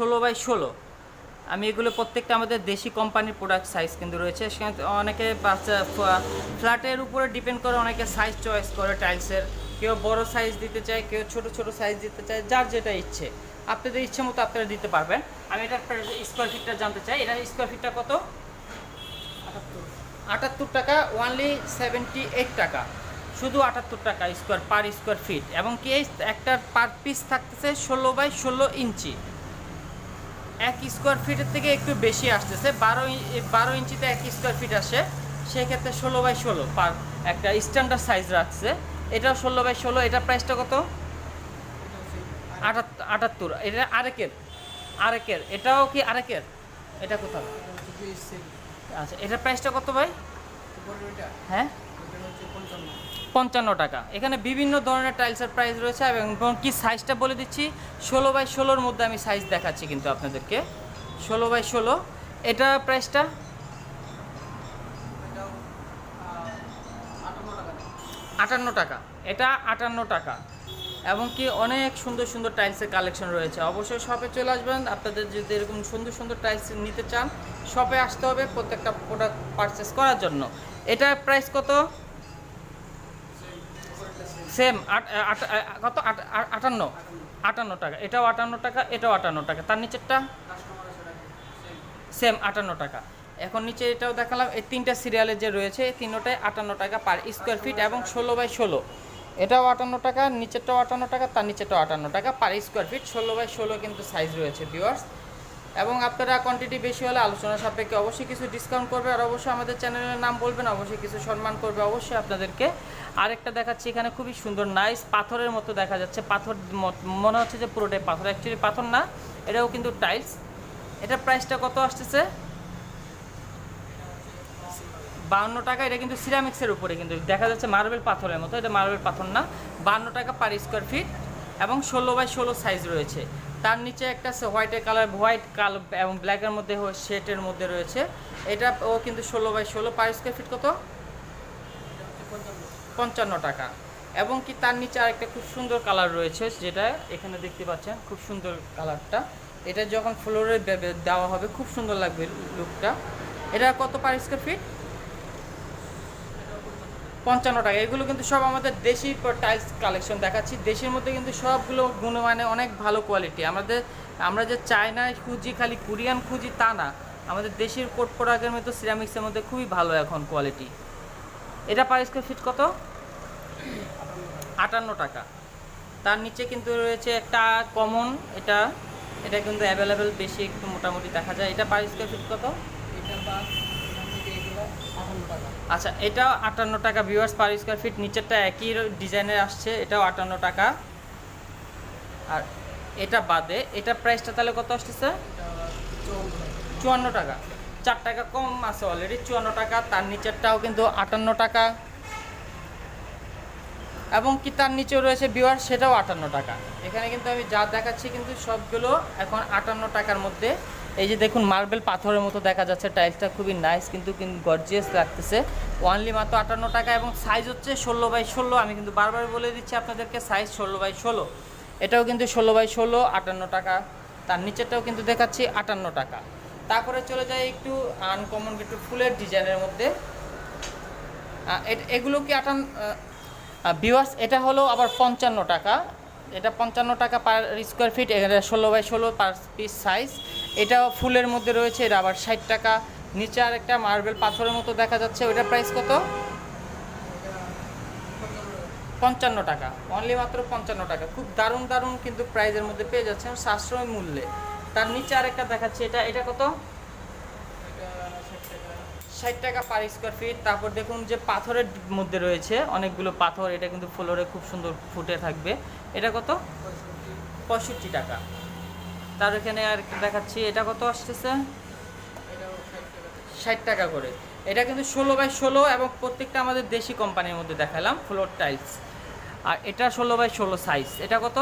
ষোলো বাই ষোলো। আমি এগুলো প্রত্যেকটা আমাদের দেশি কোম্পানির প্রোডাক্ট সাইজ কিন্তু রয়েছে। সেখানে অনেকে বাচ্চা ফ্ল্যাটের উপরে ডিপেন্ড করে অনেকে সাইজ চয়েস করে টাইলসের কেউ বড় সাইজ দিতে চায়, কেউ ছোট ছোট সাইজ দিতে চায়, যার যেটা ইচ্ছে। আপনাদের ইচ্ছে মতো আপনারা দিতে পারবেন। আমি এটা স্কোয়ার ফিটটা জানতে চাই। এটা স্কোয়ার ফিটটা কত? আটাত্তর। টাকা ওনলি সেভেন্টি এইট টাকা। শুধু আটাত্তর টাকা স্কোয়ার পার স্কোয়ার ফিট এবং কি এই একটার পার পিস থাকতেছে ষোলো বাই ষোলো ইঞ্চি। এক স্কোয়ার ফিটের থেকে একটু বেশি আসতেছে। বারো বারো ইঞ্চিতে এক স্কোয়ার ফিট আসে। সেক্ষেত্রে ষোলো বাই ষোলো পার একটা স্ট্যান্ডার্ড সাইজ রাখছে। এটাও ষোলো বাই ষোলো এটা প্রাইসটা কত? আটাত্তর আটাত্তর। এটা আরেকের। আরেকের। এটাও কি আরেকের? এটা কোথাও আচ্ছা এটার প্রাইসটা কত ভাই? হ্যাঁ? পঞ্চান্ন। টাকা। এখানে বিভিন্ন ধরনের টাইলসের প্রাইস রয়েছে এবং কি সাইজটা বলে দিচ্ছি? ষোলো বাই ষোলোর মধ্যে আমি সাইজ দেখাচ্ছি কিন্তু আপনাদেরকে। ষোলো বাই ষোলো। এটা প্রাইসটা আটান্ন টাকা। এটা আটান্ন টাকা। এবং কি অনেক সুন্দর সুন্দর টাইলসের কালেকশন রয়েছে। অবশ্যই শপে চলে আসবেন। আপনাদের যদি এরকম সুন্দর সুন্দর টাইলস নিতে চান শপে আসতে হবে প্রত্যেকটা প্রোডাক্ট পারচেস করার জন্য। এটার প্রাইস কত? সেম কত? আট- আটান্ন। আটান্ন টাকা। এটাও আটান্ন টাকা, এটাও আটান্ন টাকা। তার নিচেরটা? সেম আটান্ন টাকা। এখন নিচে এটাও দেখালাম, এই তিনটা সিরিয়ালের যে রয়েছে, এই তিনটায় আটান্ন টাকা পার স্কোয়ার ফিট এবং ষোলো বাই ষোলো। এটাও আটান্ন টাকা, নিচেরটাও আটান্ন টাকা, তার নিচেরটাও আটান্ন টাকা পার স্কোয়ার ফিট ষোলো বাই ষোলো কিন্তু সাইজ রয়েছে ভিউয়ার্স এবং আপনারা কোয়ান্টিটি বেশি হলে আলোচনা সাপেক্ষে অবশ্যই কিছু ডিসকাউন্ট করবে আর অবশ্যই আমাদের চ্যানেলের নাম বলবেন, অবশ্যই কিছু সম্মান করবে, অবশ্যই আপনাদেরকে। আরেকটা দেখাচ্ছি, এখানে খুবই সুন্দর নাইস পাথরের মতো দেখা যাচ্ছে, পাথর মনে হচ্ছে যে পুরোটাই পাথর অ্যাকচুয়ালি পাথর না, এটাও কিন্তু টাইলস এটার প্রাইসটা কত আসতেছে? বাউন্ন টাকা, এটা কিন্তু সিরামিক্সের উপরে কিন্তু, দেখা যাচ্ছে মার্বেল পাথরের মতো, এটা মার্বেল পাথর না বান্ন টাকা পার স্কোয়ার ফিট এবং ষোলো বাই ষোলো সাইজ রয়েছে। তার নিচে একটা হোয়াইটের কালার হোয়াইট কাল এবং ব্ল্যাকের মধ্যে শেটের মধ্যে রয়েছে। এটা ও কিন্তু ষোলো বাই ষোলো পার স্কোয়ার ফিট কত? পঞ্চান্ন টাকা। এবং কি তার নিচে আরেকটা খুব সুন্দর কালার রয়েছে, যেটা এখানে দেখতে পাচ্ছেন, খুব সুন্দর কালারটা এটা যখন ফ্লোরে দেওয়া হবে, খুব সুন্দর লাগবে লুকটা এটা কত পার স্কোয়ার ফিট পঞ্চান্ন টাকা। এগুলো কিন্তু সব আমাদের দেশি টাইলস কালেকশন দেখাচ্ছি। দেশের মধ্যে কিন্তু সবগুলো গুণমানে অনেক ভালো কোয়ালিটি আমাদের, আমরা যে চায়নায় খুঁজি, খালি কোরিয়ান খুঁজি তা না। আমাদের দেশের কোট প্রোডাক্টের মতো সিরামিক্সের মধ্যে খুবই ভালো এখন কোয়ালিটি এটা পার স্কোয়ার ফিট কত? আটান্ন টাকা। তার নিচে কিন্তু রয়েছে একটা কমন এটা এটা কিন্তু অ্যাভেলেবেল বেশি একটু মোটামুটি দেখা যায়। এটা পার স্কোয়ার ফিট কত? আচ্ছা এটাও আটান্ন টাকা ভিউয়ার্স পার স্কোয়ার ফিট নিচেরটা একই ডিজাইনের আসছে, এটাও আটান্ন টাকা। আর এটা বাদে, এটা প্রাইসটা তাহলে কত আসতেছে? চুয়ান্ন টাকা। চার টাকা কম আছে অলরেডি চুয়ান্ন টাকা, তার নিচেরটাও কিন্তু আটান্ন টাকা। এবং কি তার নিচেও রয়েছে বিওয়ার, সেটাও আটান্ন টাকা। এখানে কিন্তু আমি যা দেখাচ্ছি কিন্তু সবগুলো এখন আটান্ন টাকার মধ্যে। এই যে দেখুন, মার্বেল পাথরের মতো দেখা যাচ্ছে, টাইলসটা খুবই নাইস কিন্তু কিন্তু গর্জিয়াস লাগতেছে। ওয়ানলি মাত্র আটান্ন টাকা এবং সাইজ হচ্ছে ষোলো বাই ষোলো। আমি কিন্তু বারবার বলে দিচ্ছি আপনাদেরকে সাইজ ষোলো বাই ষোলো। এটাও কিন্তু ষোলো বাই ষোলো, আটান্ন টাকা। তার নিচেরটাও কিন্তু দেখাচ্ছি আটান্ন টাকা। তারপরে চলে যায় একটু আনকমন একটু ফুলের ডিজাইনের মধ্যে। এগুলো কি আটান ভিউয়ার্স এটা হলো আবার পঞ্চান্ন টাকা। এটা পঞ্চান্ন টাকা পার স্কোয়ার ফিট ষোলো বাই ষোলো পার পিস সাইজ এটাও ফুলের মধ্যে রয়েছে, এটা আবার ষাট টাকা। নিচে আর একটা মার্বেল পাথরের মতো দেখা যাচ্ছে, ওইটার প্রাইস কত? পঞ্চান্ন টাকা। অনলি মাত্র পঞ্চান্ন টাকা। খুব দারুণ দারুণ কিন্তু প্রাইজের মধ্যে পেয়ে যাচ্ছেন সাশ্রয় মূল্যে। তার নিচে আরেকটা দেখাচ্ছে, এটা এটা কত? ষাট টাকা পার স্কোয়ার ফিট তারপর দেখুন যে পাথরের মধ্যে রয়েছে অনেকগুলো পাথর, এটা কিন্তু ফ্লোরে খুব সুন্দর ফুটে থাকবে। এটা কত? পঁয়ষট্টি টাকা। তার এখানে আর দেখাচ্ছি, এটা কত আসতেছে? ষাট টাকা করে। এটা কিন্তু ষোলো বাই ষোলো এবং প্রত্যেকটা আমাদের দেশি কোম্পানির মধ্যে দেখালাম ফ্লোর টাইলস আর এটা ষোলো বাই ষোলো সাইজ এটা কত?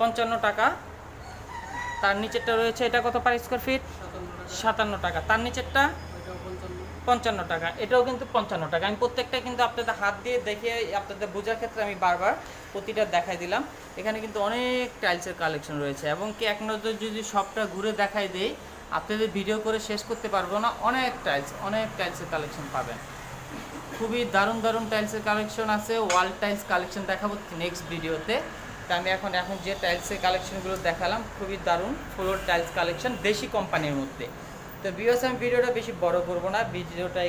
পঞ্চান্ন টাকা। তার নিচেরটা রয়েছে, এটা কত পার স্কোয়ার ফিট সাতান্ন টাকা। তার নিচেরটা পঞ্চান্ন টাকা। এটাও কিন্তু পঞ্চান্ন টাকা। আমি প্রত্যেকটা কিন্তু আপনাদের হাত দিয়ে দেখে, আপনাদের বোঝার ক্ষেত্রে আমি বারবার প্রতিটা দেখাই দিলাম। এখানে কিন্তু অনেক টাইলসের কালেকশন রয়েছে এবং কি এক নজর যদি সবটা ঘুরে দেখাই দেই, আপনাদের ভিডিও করে শেষ করতে পারব না। অনেক টাইলস অনেক টাইলসের কালেকশন পাবেন। খুবই দারুণ দারুণ টাইলসের কালেকশন আছে। ওয়াল টাইলস কালেকশন দেখাবো নেক্সট ভিডিওতে তা আমি এখন এখন যে টাইলসের কালেকশনগুলো দেখালাম, খুবই দারুণ ফ্লোর টাইলস কালেকশন দেশি কোম্পানির মধ্যে। তো বিওস আমি ভিডিওটা বেশি বড় করব না, ভিডিওটা